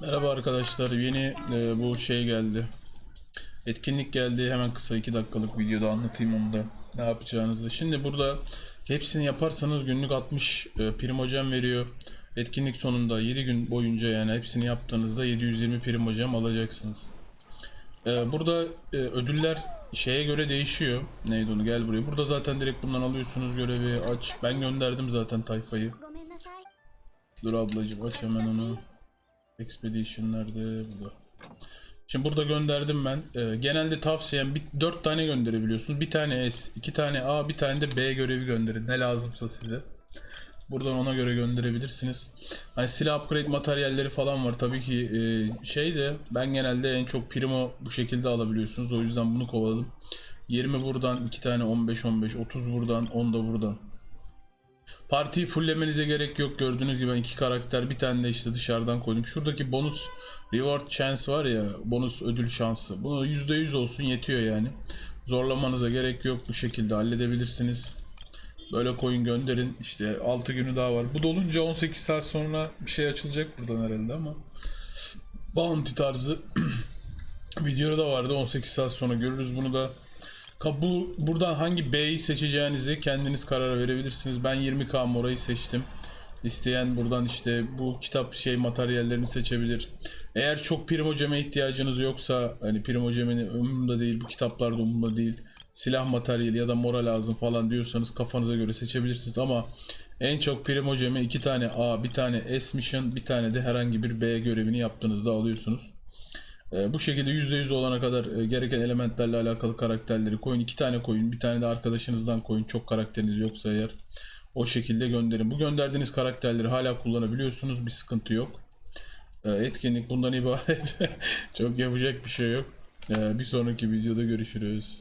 Merhaba arkadaşlar. Yeni e, bu şey geldi. Etkinlik geldi. Hemen kısa 2 dakikalık videoda anlatayım onu da ne yapacağınızı. Şimdi burada hepsini yaparsanız günlük 60 e, prim hocam veriyor. Etkinlik sonunda 7 gün boyunca yani hepsini yaptığınızda 720 prim hocam alacaksınız. E, burada e, ödüller şeye göre değişiyor. Neydi onu gel buraya. Burada zaten direkt bundan alıyorsunuz görevi aç. Ben gönderdim zaten tayfayı. Dur ablacım aç hemen onu. Expedition nerede? Burada. Şimdi burada gönderdim ben. Ee, genelde tavsiyem bir, 4 tane gönderebiliyorsunuz. Bir tane S, iki tane A, bir tane de B görevi gönderin. Ne lazımsa size. Buradan ona göre gönderebilirsiniz. Hani silah upgrade materyalleri falan var. Tabii ki e, şey de ben genelde en çok primo bu şekilde alabiliyorsunuz. O yüzden bunu kovaladım. 20 buradan, 2 tane 15 15, 30 buradan, 10 da buradan. Partiyi fulllemenize gerek yok. Gördüğünüz gibi ben iki karakter bir tane de işte dışarıdan koydum. Şuradaki bonus reward chance var ya bonus ödül şansı. Bunu %100 olsun yetiyor yani. Zorlamanıza gerek yok. Bu şekilde halledebilirsiniz. Böyle coin gönderin. İşte 6 günü daha var. Bu dolunca 18 saat sonra bir şey açılacak buradan herhalde ama. Bounty tarzı videoda da vardı. 18 saat sonra görürüz bunu da. Bu buradan hangi B'yi seçeceğinizi kendiniz karar verebilirsiniz. Ben 20K morayı seçtim. İsteyen buradan işte bu kitap şey materyallerini seçebilir. Eğer çok primoceme ihtiyacınız yoksa hani primocemenin umurumda değil bu kitaplar da umurumda değil. Silah materyali ya da mora lazım falan diyorsanız kafanıza göre seçebilirsiniz ama en çok primoceme iki tane A, bir tane S mission, bir tane de herhangi bir B görevini yaptığınızda alıyorsunuz. Ee, bu şekilde %100 olana kadar e, gereken elementlerle alakalı karakterleri koyun. iki tane koyun. Bir tane de arkadaşınızdan koyun. Çok karakteriniz yoksa eğer. O şekilde gönderin. Bu gönderdiğiniz karakterleri hala kullanabiliyorsunuz. Bir sıkıntı yok. Ee, etkinlik bundan ibaret. Çok yapacak bir şey yok. Ee, bir sonraki videoda görüşürüz.